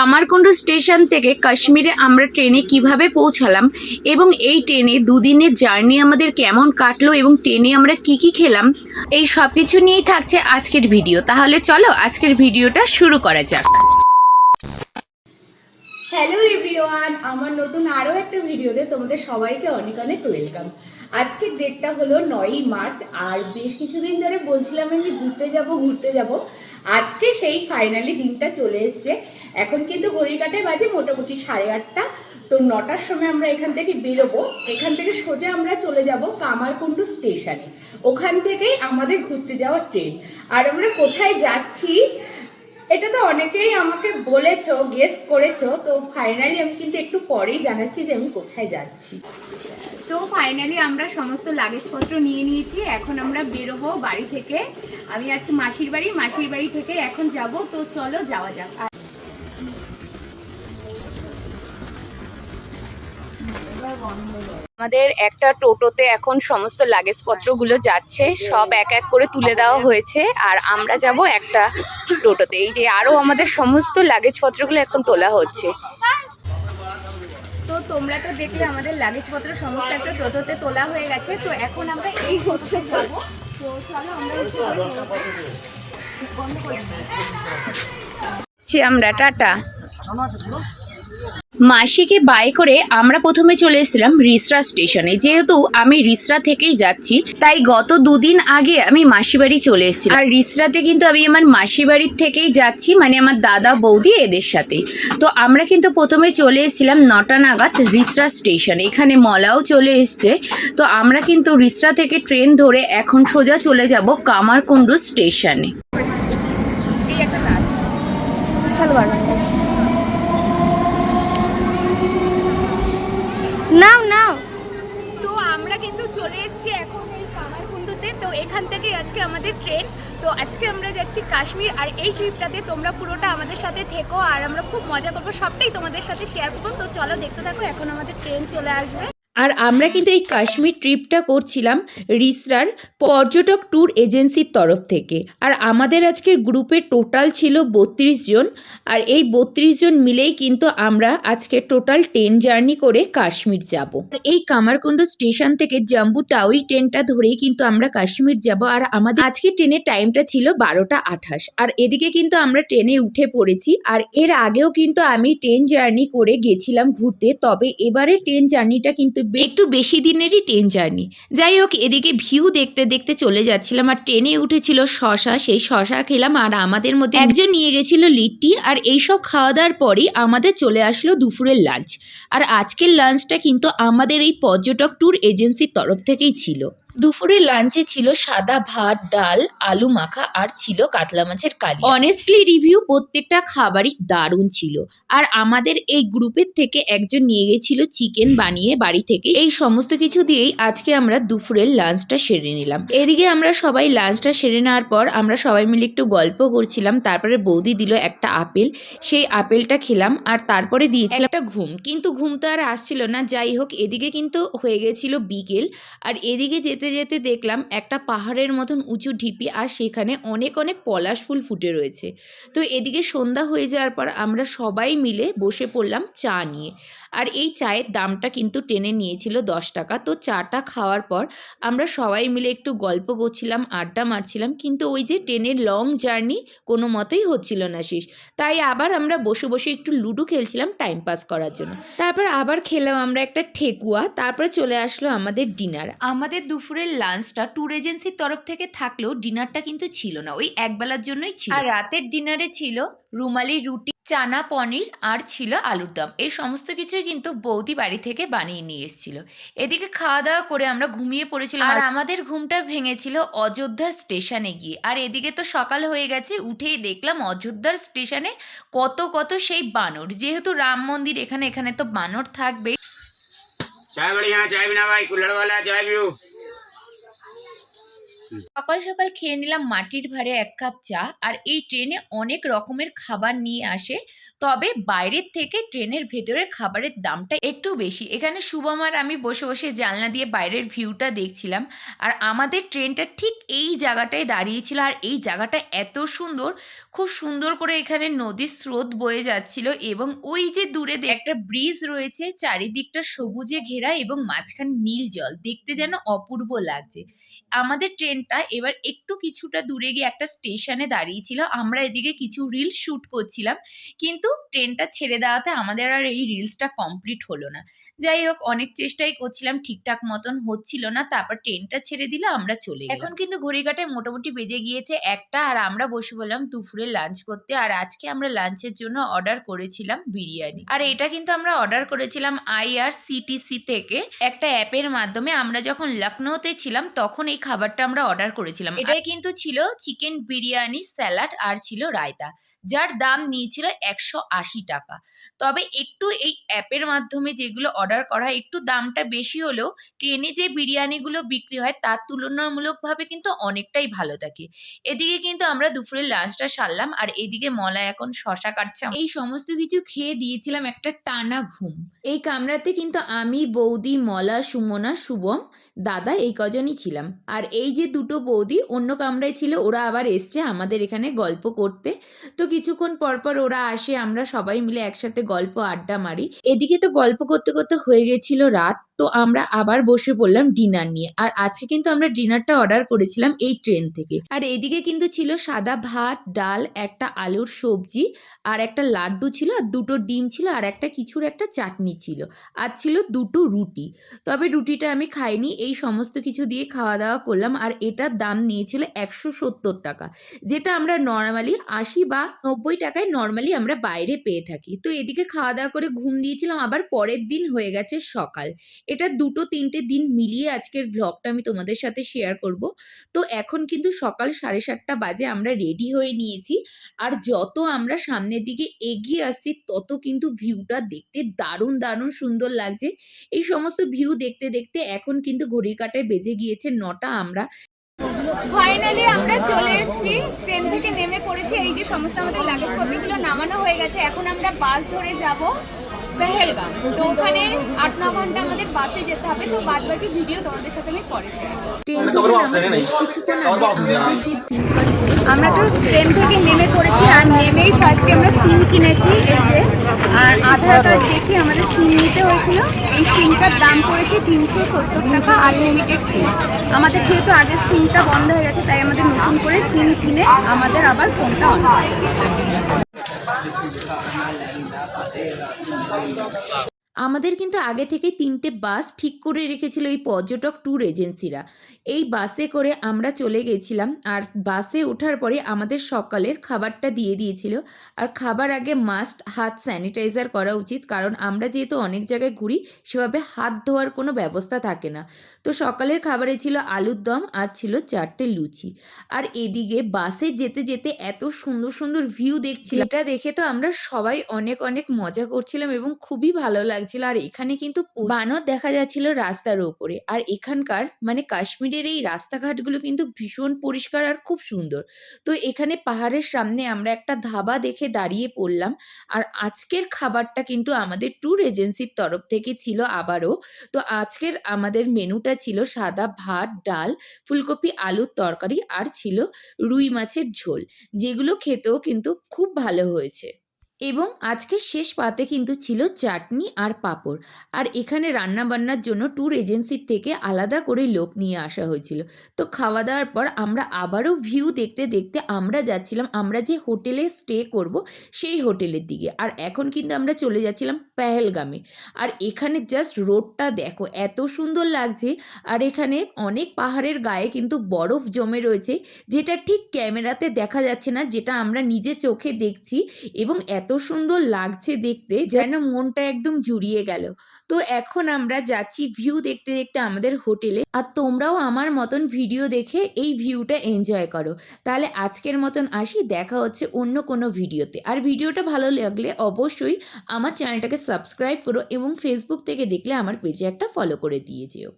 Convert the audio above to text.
Kamarkundu station থেকে কাশ্মীরে আমরা ট্রেনে কীভাবে পৌঁছালাম এবং এই ট্রেনে দুদিনের জার্নি আমাদের কেমন কাটলো এবং ট্রেনে আমরা কি কি খেলাম, এই সব কিছু নিয়েই থাকছে আজকের ভিডিও। তাহলে চলো আজকের ভিডিওটা শুরু করা যাক। হ্যালো এভরিওয়ান আমার নতুন আরও একটা ভিডিওতে তোমাদের সবাইকে অনেক অনেক ওয়েলকাম আজকের ডেটটা হলো নয়ই মার্চ, আর বেশ কিছুদিন ধরে বলছিলাম আমি ঘুরতে যাব ঘুরতে যাব। আজকে সেই ফাইনালি দিনটা চলে এসছে। এখন কিন্তু ঘড়ির কাটায় বাজে মোটামুটি সাড়ে আটটা। তো নটার সময় আমরা এখান থেকে বেরোবো। এখান থেকে সোজা আমরা চলে যাব কামারকুণ্ডু স্টেশনে। ওখান থেকেই আমাদের ঘুরতে যাওয়ার ট্রেন। আর আমরা কোথায় যাচ্ছি, এটা তো অনেকেই আমাকে বলেছ গেস করেছ। তো ফাইনালি আমি কিন্তু একটু পরেই জানাচ্ছি যে আমি কোথায় যাচ্ছি। তো ফাইনালি আমরা সমস্ত লাগেজপত্র নিয়ে নিয়েছি। এখন আমরা বেরোবো বাড়ি থেকে। আমি আছি মাসির বাড়ি মাসির বাড়ি থেকে এখন যাব তো চলো যাওয়া যাক। আমাদের একটা টোটোতে এখন সমস্ত লাগেজপত্রগুলো যাচ্ছে সব এক এক করে তুলে দেওয়া হয়েছে আর আমরা যাব একটা টোটোতে। এই যে আরও আমাদের সমস্ত লাগেজপত্রগুলো এখন তোলা হচ্ছে। তো তোমরা তো দেখলে আমাদের লাগেজপত্র সমস্ত একটা টোটোতে তোলা হয়ে গেছে তো এখন আমরা এই হচ্ছে যাব। আমরা টাটা। মাসিকে বাই করে আমরা প্রথমে চলে এসেছিলাম রিসরা স্টেশনে। যেহেতু আমি রিসরা থেকেই যাচ্ছি, তাই গত দুদিন আগে আমি মাসি বাড়ি চলে এসেছি আর রিসরাতে কিন্তু আমি আমার মাসি বাড়ির থেকেই যাচ্ছি মানে আমার দাদা, বৌদি এদের সাথে। তো আমরা কিন্তু প্রথমে চলে এসেছিলাম নটা নাগাদ রিসরা স্টেশনে। এখানে মলাও চলে এসছে। তো আমরা কিন্তু রিসরা থেকে ট্রেন ধরে এখন সোজা চলে যাব কামারকুণ্ডু স্টেশনে। একটা নাও নাও। তো আমরা কিন্তু চলে এসেছি এখন এই কামারকুণ্ডুতে। তো এখান থেকে আজকে আমাদের ট্রেন। তো আজকে আমরা যাচ্ছি কাশ্মীর। আর এই ট্রিপটাতে তোমরা পুরোটা আমাদের সাথে থেকো। আর আমরা খুব মজা করব। সবটাই তোমাদের সাথে শেয়ার করব। তো চলো দেখতে থাকো, এখন আমাদের ট্রেন চলে আসবে। আর আমরা কিন্তু এই কাশ্মীর ট্রিপটা করছিলাম রিসরার পর্যটক ট্যুর এজেন্সির তরফ থেকে। আর আমাদের আজকের গ্রুপে টোটাল ছিল বত্রিশ জন। আর এই বত্রিশ জন মিলেই কিন্তু আমরা আজকে টোটাল ট্রেন জার্নি করে কাশ্মীর যাব। এই কামারকুণ্ড স্টেশন থেকে জাম্বু টাউই ট্রেনটা ধরেই কিন্তু আমরা কাশ্মীর যাব। আর আমাদের আজকে ট্রেনের টাইমটা ছিল বারোটা আঠাশ। আর এদিকে কিন্তু আমরা ট্রেনে উঠে পড়েছি। আর এর আগেও কিন্তু আমি ট্রেন জার্নি করে গেছিলাম ঘুরতে। তবে এবারে ট্রেন জার্নিটা কিন্তু বে- একটু বেশি দিনেরই ট্রেন জার্নি। যাই হোক এদিকে ভিউ দেখতে দেখতে চলে যাচ্ছিলাম আর ট্রেনে উঠেছিল শশা। সেই শশা খেলাম আর আমাদের মধ্যে একজন নিয়ে গেছিল লিট্টি আর এইসব খাওয়া দাওয়ার পরই আমাদের চলে আসলো দুপুরের লাঞ্চ। আর আজকের লাঞ্চটা কিন্তু আমাদের এই পর্যটক ট্যুর এজেন্সির তরফ থেকেই ছিল। দুপুরের লাঞ্চে ছিল সাদা ভাত, ডাল, আলু মাখা আর ছিল কাতলা মাছের কালি। অনেস্টলি রিভিউ প্রত্যেকটা খাবারই দারুণ ছিল। আর আমাদের এই গ্রুপের থেকে একজন নিয়ে গেছিল চিকেন বানিয়ে বাড়ি থেকে। এই সমস্ত কিছু দিয়েই আজকে আমরা দুপুরের লাঞ্চটা সেরে নিলাম। এদিকে আমরা সবাই লাঞ্চটা সেরে নেওয়ার পর আমরা সবাই মিলে একটু গল্প করছিলাম। তারপরে বৌদি দিল একটা আপেল। সেই আপেলটা খেলাম আর তারপরে দিয়েছিলাম একটা ঘুম। কিন্তু ঘুম তো আর আসছিল না। যাই হোক, এদিকে কিন্তু হয়ে গেছিল বিকেল। আর এদিকে যেতে যেতে দেখলাম একটা পাহাড়ের মতন উঁচু ঢিপি আর সেখানে অনেক অনেক পলাশ ফুল ফুটে রয়েছে। তো এদিকে সন্ধ্যা হয়ে যাওয়ার পর আমরা সবাই মিলে বসে পড়লাম চা নিয়ে। আর এই চায়ের দামটা কিন্তু টেনে নিয়েছিল দশ টাকা। তো চাটা খাওয়ার পর আমরা সবাই মিলে একটু গল্প করছিলাম, আড্ডা মারছিলাম, কিন্তু ওই যে ট্রেনের লং জার্নি কোনো মতেই হচ্ছিল না শেষ। তাই আবার আমরা বসে বসে একটু লুডো খেলছিলাম টাইম পাস করার জন্য। তারপর আবার খেলাম আমরা একটা ঠেকুয়া, তারপরে চলে আসলো আমাদের ডিনার। আমাদের দুপুরের লাঞ্চটা ট্যুর এজেন্সির তরফ থেকে থাকলেও ডিনারটা কিন্তু ছিল না, ওই একবেলার জন্যই ছিল। আর রাতের ডিনারে ছিল রুমালি রুটি। চানা পনির আর ছিল আলুর দম। এই সমস্ত কিছুই কিন্তু বৌদি বাড়ি থেকে বানিয়ে নিয়ে এসেছিল। এদিকে খাওয়া দাওয়া করে আমরা ঘুমিয়ে পড়েছিলাম। আর আমাদের ঘুমটা ভেঙেছিল অযোধ্যার স্টেশনে গিয়ে। আর এদিকে তো সকাল হয়ে গেছে উঠেই দেখলাম অযোধ্যার স্টেশনে কত কত সেই বানর। যেহেতু রাম মন্দির এখানে এখানে তো বানর থাকবেই। বাড়ি হ্যাঁ ভাই সকাল সকাল খেয়ে নিলাম মাটির ভারে এক কাপ চা, আর এই ট্রেনে অনেক রকমের খাবার নিয়ে আসে। তবে বাইরের থেকে ট্রেনের ভেতরের খাবারের দামটা একটু বেশি। এখানে শুভম আর আমি বসে বসে জানলা দিয়ে বাইরের ভিউটা দেখছিলাম। আর আমাদের ট্রেনটা ঠিক এই জায়গাটায় দাঁড়িয়েছিল। আর এই জায়গাটা এত সুন্দর, খুব সুন্দর করে এখানে নদীর স্রোত বয়ে যাচ্ছিল এবং ওই যে দূরে একটা ব্রিজ রয়েছে, চারিদিকটা সবুজে ঘেরা এবং মাঝখানে নীল জল। দেখতে যেন অপূর্ব লাগছে। আমাদের ট্রেনটা এবার একটু কিছুটা দূরে গিয়ে একটা স্টেশনে দাঁড়িয়েছিল। আমরা এদিকে কিছু রিল শ্যুট করছিলাম। কিন্তু ট্রেনটা ছেড়ে দেওয়াতে আমাদের আর এই রিলসটা কমপ্লিট হলো না। যাই হোক অনেক চেষ্টাই করছিলাম ঠিকঠাক মতন হচ্ছিল না তারপর ট্রেনটা ছেড়ে দিলে আমরা চলে এখন কিন্তু ঘড়িকাটায় মোটামুটি বেজে গিয়েছে একটা আর আমরা বসে বললাম দুপুরে লাঞ্চ করতে আর আজকে আমরা লাঞ্চের জন্য অর্ডার করেছিলাম বিরিয়ানি। আর এটা কিন্তু আমরা অর্ডার করেছিলাম আইআরসিটিসি থেকে। একটা অ্যাপের মাধ্যমে আমরা যখন লখনৌতে ছিলাম তখন এই খাবারটা আমরা অর্ডার করেছিলাম। এটাই কিন্তু ছিল চিকেন বিরিয়ানি স্যালাড আর ছিল রায়তা যার দাম নিয়েছিল একশো আশি টাকা। তবে একটু এই অ্যাপের মাধ্যমে যেগুলো অর্ডার করা হয়, একটু দামটা বেশি হলেও ট্রেনে যে বিরিয়ানিগুলো বিক্রি হয়, তার তুলনামূলকভাবে কিন্তু অনেকটাই ভালো থাকে। এদিকে কিন্তু আমরা দুপুরের লাঞ্চটা সারলাম, আর এদিকে মলা এখন শশা কাটছে। এই সমস্ত কিছু খেয়ে দিয়েছিলাম একটা টানা ঘুম। এই কামরাতে কিন্তু আমি, বৌদি, মলা, সুমনা, শুভম, দাদা এই কজনই ছিলাম। আর এই যে দুটো বৌদি, অন্য কামরায় ছিল, ওরা আবার এসছে আমাদের এখানে গল্প করতে। তো কিছুক্ষণ পর পর ওরা আসে আমরা সবাই মিলে একসাথে গল্প আড্ডা মারি। এদিকে তো গল্প করতে করতে হয়ে গেছিল রাত। তো আমরা আবার বসে পড়লাম ডিনার নিয়ে। আর আজকে কিন্তু আমরা ডিনারটা অর্ডার করেছিলাম এই ট্রেন থেকে। আর এদিকে কিন্তু ছিল সাদা ভাত, ডাল, একটা আলুর সবজি আর একটা লাড্ডু ছিল আর দুটো ডিম ছিল আর একটা কিছুর একটা চাটনি ছিল। আর ছিল দুটো রুটি। তবে রুটিটা আমি খাইনি, এই সমস্ত কিছু দিয়ে খাওয়া দাওয়া করলাম আর এটার দাম নিয়েছিল একশো সত্তর টাকা, যেটা আমরা নর্মালি আশি বা নব্বই টাকায় নর্মালি আমরা বাইরে পেয়ে থাকি। তো এদিকে খাওয়া দাওয়া করে ঘুম দিয়েছিলাম, আবার পরের দিন হয়ে গেছে সকাল। এটা দুটো তিনটে দিন মিলিয়ে আজকের ভ্লগটা আমি তোমাদের সাথে শেয়ার করব। তো এখন কিন্তু সকাল সাড়ে সাতটা বাজে, আমরা রেডি হয়ে নিয়েছি। আর যত আমরা সামনের দিকে এগিয়ে আসছি, তত কিন্তু ভিউটা দেখতে দারুণ দারুণ সুন্দর লাগছে। এই সমস্ত ভিউ দেখতে দেখতে এখন কিন্তু ঘড়ির কাটায় বেজে গিয়েছে নটা আমরা। ফাইনালি আমরা চলে এসেছি। ট্রেন থেকে নেমে পড়েছি। এই যে সমস্ত আমাদের লাগেজ পত্রগুলো নামানো হয়ে গেছে। এখন আমরা বাস ধরে যাব। পেহেলগাম তো ওখানে আট ন ঘণ্টা আমাদের বাসে যেতে হবে তো বাদ বাকি ভিডিও তোমাদের সাথে আমি পরে শেয়ার ট্রেন থেকে কিছুক্ষণ আগে যে সিম কার্ড ছিল আমরা তো ট্রেন থেকে নেমে পড়েছি আর নেমেই ফার্স্টে আমরা সিম কিনেছি এই যে আর আধার কার্ড দেখে আমাদের সিম নিতে হয়েছিল। এই সিমটার দাম পড়েছে তিনশো সত্তর টাকা আনলিমিটেড সিম আমাদের যেহেতু আগের সিমটা বন্ধ হয়ে গেছে তাই আমাদের নতুন করে সিম কিনে আমাদের আবার ফোনটা অন করতে আমাদের কিন্তু আগে থেকে তিনটে বাস ঠিক করে রেখেছিল এই পর্যটক ট্যুর এজেন্সিরা। এই বাসে করে আমরা চলে গেছিলাম আর বাসে ওঠার পরে আমাদের সকালের খাবারটা দিয়ে দিয়েছিল। আর খাবার আগে মাস্ট হাত স্যানিটাইজার করা উচিত কারণ আমরা যেহেতু অনেক জায়গায় ঘুরি, সেভাবে হাত ধোয়ার কোনো ব্যবস্থা থাকে না। তো সকালের খাবারে ছিল আলুর দম আর ছিল চারটে লুচি। আর এদিকে বাসে যেতে যেতে এত সুন্দর সুন্দর ভিউ দেখছি এটা দেখে তো আমরা সবাই অনেক অনেক মজা করছিলাম এবং খুবই ভালো লাগছিল আর এখানে কিন্তু বানর দেখা যাচ্ছিল রাস্তার ওপরে। আর এখানকার মানে কাশ্মীরের এই রাস্তাঘাটগুলো কিন্তু ভীষণ পরিষ্কার আর খুব সুন্দর। তো এখানে পাহাড়ের সামনে আমরা একটা ধাবা দেখে দাঁড়িয়ে পড়লাম। আর আজকের খাবারটা কিন্তু আমাদের ট্যুর এজেন্সির তরফ থেকে ছিল আবারও। তো আজকের আমাদের মেনুটা ছিল সাদা ভাত, ডাল, ফুলকপি, আলুর তরকারি আর ছিল রুই মাছের ঝোল, যেগুলো খেতেও কিন্তু খুব ভালো হয়েছে। এবং আজকে শেষ পাতে কিন্তু ছিল চাটনি আর পাঁপড়। আর এখানে রান্না বান্নার জন্য ট্যুর এজেন্সির থেকে আলাদা করে লোক নিয়ে আসা হয়েছিল। তো খাওয়া দাওয়ার পর আমরা আবারও ভিউ দেখতে দেখতে আমরা যাচ্ছিলাম, আমরা যে হোটেলে স্টে করব সেই হোটেলের দিকে। আর এখন কিন্তু আমরা চলে যাচ্ছিলাম পেহেলগামে। আর এখানে জাস্ট রোডটা দেখো, এত সুন্দর লাগছে। আর এখানে অনেক পাহাড়ের গায়ে কিন্তু বরফ জমে রয়েছে, যেটা ঠিক ক্যামেরাতে দেখা যাচ্ছে না, যেটা আমরা নিজে চোখে দেখছি। এবং এত সুন্দর লাগছে দেখতে যেন মনটা একদম জুড়িয়ে গেল। তো এখন আমরা যাচ্ছি ভিউ দেখতে দেখতে আমাদের হোটেলে। আর তোমরাও আমার মতন ভিডিও দেখে এই ভিউটা এনজয় করো। তাহলে আজকের মতন আসি, দেখা হচ্ছে অন্য কোনো ভিডিওতে। আর ভিডিওটা ভালো লাগলে অবশ্যই আমার চ্যানেলটাকে সাবস্ক্রাইব করো এবং ফেসবুক থেকে দেখলে আমার পেজে একটা ফলো করে দিয়ে যেও।